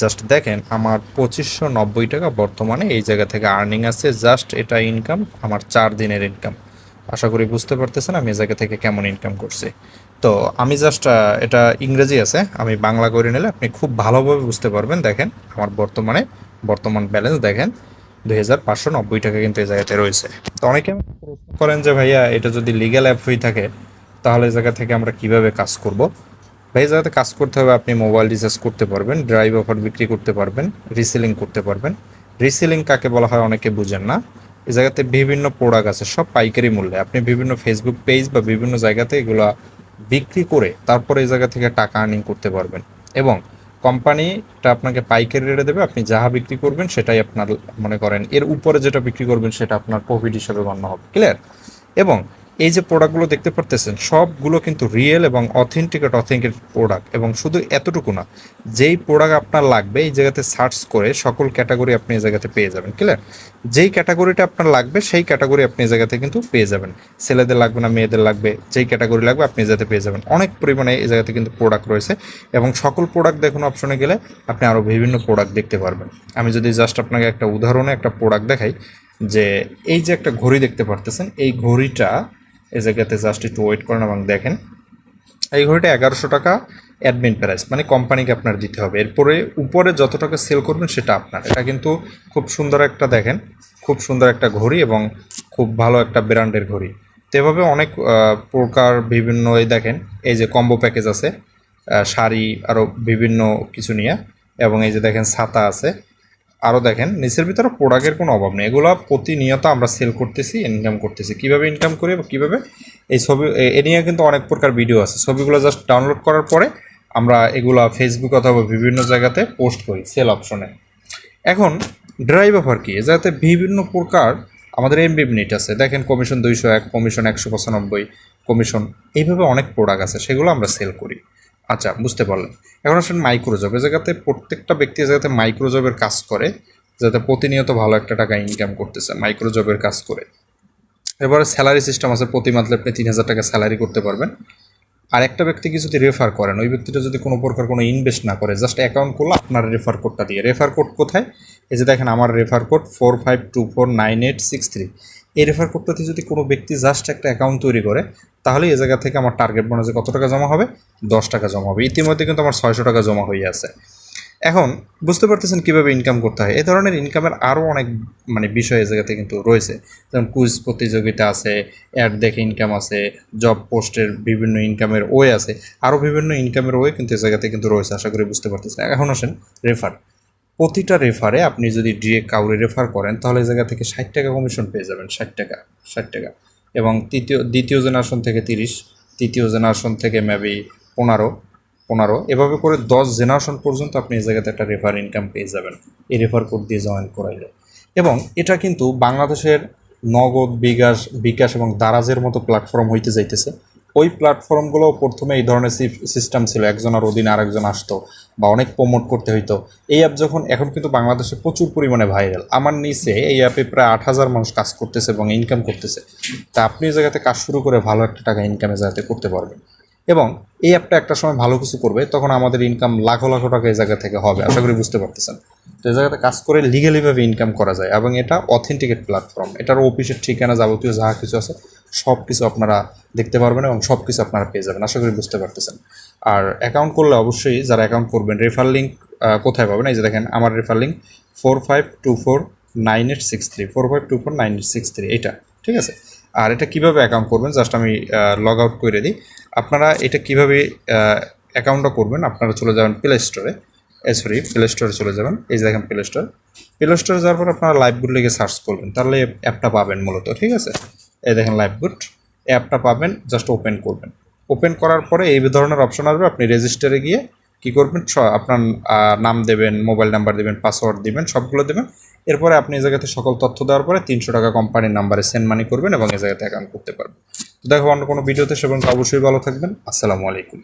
Just দেখেন, আমার পঁচিশশো নব্বই টাকা বর্তমানে এই জায়গা থেকে আর্নিং আছে জাস্ট এটা ইনকাম আমার চার দিনের ইনকাম আশা করি বুঝতে পারতেছেন আমি এই জায়গা থেকে কেমন ইনকাম করছি। তো আমি জাস্ট এটা ইংরেজি আছে, আমি বাংলা করে নিলে আপনি খুব ভালোভাবে বুঝতে পারবেন। দেখেন, আমার বর্তমানে, বর্তমান ব্যালেন্স দেখেন, দুই হাজার পাঁচশো নব্বই টাকা কিন্তু এই জায়গাতে রয়েছে। তো অনেকে প্রশ্ন করেন যে, ভাইয়া, এটা যদি লিগ্যাল অ্যাপ হয়ে থাকে, তাহলে এই জায়গা থেকে আমরা কীভাবে কাজ করব? ভাই এই জায়গাতে কাজ করতে হবে, আপনি মোবাইল রিচার্জ করতে পারবেন ড্রাইভ অফার বিক্রি করতে পারবেন রিসেলিং করতে পারবেন। রিসেলিং কাকে বলা হয় অনেকে বুঝেন না। এই জায়গাতে বিভিন্ন প্রোডাক্ট আছে, সব পাইকারি মূল্যে। আপনি বিভিন্ন ফেসবুক পেজ বা বিভিন্ন জায়গাতে এগুলা বিক্রি করে তারপরে এই জায়গা থেকে টাকা আর্নিং করতে পারবেন। এবং কোম্পানিটা আপনাকে পাইকারি রেটে দেবে, আপনি যাহা বিক্রি করবেন, সেটাই আপনার মনে করেন। এর উপরে যেটা বিক্রি করবেন, সেটা আপনার প্রফিট হিসাবে গণ্য হবে। ক্লিয়ার এবং এই যে প্রোডাক্টগুলো দেখতে পারতেছেন, সবগুলো কিন্তু রিয়েল এবং অথেন্টিকেট অথেন্টিক প্রোডাক্ট এবং শুধু এতটুকু না, যেই প্রোডাক্ট আপনার লাগবে এই জায়গাতে সার্চ করে সকল ক্যাটাগরি আপনি এই জায়গাতে পেয়ে যাবেন ক্লিয়ার যেই ক্যাটাগরিটা আপনার লাগবে, সেই ক্যাটাগরি আপনি এই জায়গাতে কিন্তু পেয়ে যাবেন। ছেলেদের লাগবে না, মেয়েদের লাগবে, যেই ক্যাটাগরি লাগবে আপনি জায়গাতে পেয়ে যাবেন। অনেক পরিমাণে এই জায়গাতে কিন্তু প্রোডাক্ট রয়েছে এবং সকল প্রোডাক্ট দেখুন অপশনে গেলে আপনি আরও বিভিন্ন প্রোডাক্ট দেখতে পারবেন। আমি যদি জাস্ট আপনাকে একটা উদাহরণে একটা প্রোডাক্ট দেখাই, যে এই যে একটা ঘড়ি দেখতে পারতেছেন, এই ঘড়িটা এই জায়গাতে জাস্ট একটু ওয়েট করেন এবং দেখেন। এই ঘড়িটা এগারোশো টাকা অ্যাডমিন প্রাইস মানে কোম্পানিকে আপনার দিতে হবে। এরপরে উপরে যত টাকা সেল করবেন সেটা আপনার। এটা কিন্তু খুব সুন্দর একটা দেখেন, খুব সুন্দর একটা ঘড়ি এবং খুব ভালো একটা ব্র্যান্ডের ঘড়ি। তো এভাবে অনেক প্রকার বিভিন্ন এই দেখেন, এই যে কম্বো প্যাকেজ আছে শাড়ি আরও বিভিন্ন কিছু নিয়ে, এবং এই যে দেখেন ছাতা আছে। আরও দেখেন, নিচের ভিতরে প্রোডাক্টের কোনো অভাব নেই। এগুলো প্রতিনিয়ত আমরা সেল করতেছি ইনকাম করতেছি। কীভাবে ইনকাম করি বা কীভাবে? এই ছবি, এ- নিয়ে কিন্তু অনেক প্রকার ভিডিও আছে। ছবিগুলো জাস্ট ডাউনলোড করার পরে আমরা এগুলা ফেসবুক অথবা বিভিন্ন জায়গাতে পোস্ট করি সেল অপশনে এখন ড্রাইভ অফার কি? যাতে বিভিন্ন প্রকার আমাদের এমবি মিনিট আছে। দেখেন কমিশন দুইশো এক কমিশন একশো পঁচানব্বই কমিশন এইভাবে অনেক প্রোডাক্ট আছে, সেগুলো আমরা সেল করি। আচ্ছা বুঝতে পারলেন এখন আসেন মাইক্রোজব এই জায়গাতে প্রত্যেকটা ব্যক্তি জায়গাতে মাইক্রোজবের কাজ করে, যাতে প্রতিনিয়ত ভালো একটা টাকা ইনকাম করতেছে মাইক্রোজবের কাজ করে। এবারে স্যালারি সিস্টেম আছে, প্রতি মান্থলি আপনি তিন হাজার টাকা স্যালারি করতে পারবেন। আর একটা ব্যক্তিকে যদি রেফার করেন, ওই ব্যক্তিটা যদি কোনো প্রকার কোনো ইনভেস্ট না করে জাস্ট অ্যাকাউন্ট করল আপনার রেফার কোডটা দিয়ে। রেফার কোড কোথায়? এই যে দেখেন আমার refer code four five two four nine eight six three এই রেফার কোডটাতে যদি কোনো ব্যক্তি জাস্ট একটা অ্যাকাউন্ট তৈরি করে তাহলে এই জায়গা থেকে আমার টার্গেট মনে বোনাসে কত টাকা জমা হবে? দশ টাকা জমা হবে। ইতিমধ্যে কিন্তু আমার ছয়শো টাকা জমা হয়ে আছে। এখন, বুঝতে পারতেছেন কীভাবে ইনকাম করতে হয়? এই ধরনের ইনকামের আরও অনেক মানে বিষয় এই জায়গাতে কিন্তু রয়েছে। যেমন কুইজ প্রতিযোগিতা আছে অ্যাড দেখে ইনকাম আছে জব পোস্টের বিভিন্ন ইনকামের ওয়ে আছে। আরও বিভিন্ন ইনকামের ওয়ে কিন্তু এই জায়গাতে কিন্তু রয়েছে। আশা করি বুঝতে পারতেছেন। এখন আসেন রেফার প্রতিটা রেফারে আপনি যদি ডিরেক্ট কাউরে রেফার করেন, তাহলে এই জায়গা থেকে ষাট টাকা কমিশন পেয়ে যাবেন। ষাট টাকা ষাট টাকা। এবং তৃতীয়, দ্বিতীয় জেনারেশন থেকে তিরিশ, তৃতীয় জেনারেশন থেকে মেবি পনেরো পনেরো। এভাবে করে দশ জেনারেশন পর্যন্ত আপনি এই জায়গাতে একটা রেফার ইনকাম পেয়ে যাবেন। এই রেফার কোড দিয়ে জয়েন করাইলে। এবং এটা কিন্তু বাংলাদেশের নগদ বিকাশ বিকাশ এবং দারাজের মতো প্ল্যাটফর্ম হইতে যাইতেছে। ওই প্ল্যাটফর্মগুলো প্রথমে এই ধরনের সিস্টেম ছিল, একজনের অধীনে আরেকজন আসতো বা অনেক প্রমোট করতে হইতো। এই অ্যাপ যখন, এখন কিন্তু বাংলাদেশে প্রচুর পরিমাণে ভাইরাল আমার নিচে এই অ্যাপে প্রায় আট হাজার মানুষ কাজ করতেছে এবং ইনকাম করতেছে। তা আপনি এই জায়গাতে কাজ শুরু করে ভালো একটা টাকা ইনকামে জায়গাতে করতে পারবেন। এবং এই অ্যাপটা একটা সময় ভালো কিছু করবে, তখন আমাদের ইনকাম লাখো লাখো টাকা এই জায়গা থেকে হবে, আশা করি বুঝতে পারতেছেন। তো এই জায়গাতে কাজ করে লিগালিভাবে ইনকাম করা যায় এবং এটা অথেন্টিকেট প্ল্যাটফর্ম এটার অফিসের ঠিকানা যাবতীয় যা কিছু আছে সব কিছু আপনারা দেখতে পারবেন এবং সব কিছু আপনারা পেয়ে যাবেন, আশা করি বুঝতে পারতেছেন। আর অ্যাকাউন্ট করলে অবশ্যই যারা অ্যাকাউন্ট করবেন রেফার লিঙ্ক কোথায় পাবেন? এই যে দেখেন, আমার refer link four five two four nine eight six three four five two four nine eight six three এটা ঠিক আছে? আর এটা কীভাবে অ্যাকাউন্ট করবেন? জাস্ট আমি লগ আউট করে দিই। আপনারা এটা কীভাবে অ্যাকাউন্টটা করবেন? আপনারা চলে যাবেন প্লে স্টোরে সরি প্লে স্টোরে চলে যাবেন। এই যে দেখেন প্লে স্টোর প্লে স্টোরে যাওয়ার পর আপনারা লাইভ লিখে সার্চ করবেন। তাহলে অ্যাপটা পাবেন মূলত, ঠিক আছে? এই দেখেন লাইভ অ্যাপটা পাবেন জাস্ট ওপেন করবেন। ওপেন করার পরে এই ধরনের অপশন আসবে। আপনি রেজিস্টারে গিয়ে কি করবেন? আপনার নাম দেবেন মোবাইল নাম্বার দেবেন পাসওয়ার্ড দেবেন, সবগুলো দেবেন। এরপরে আপনি এই জায়গাতে সকল তথ্য দেওয়ার পরে তিনশো টাকা কোম্পানির নাম্বারে সেন্ড মানি করবেন এবং এই জায়গাতে অ্যাকাউন্ট করতে পারবেন। তো দেখো অন্য কোনো ভিডিওতে সেবন অবশ্যই ভালো থাকবেন। আসসালামু আলাইকুম।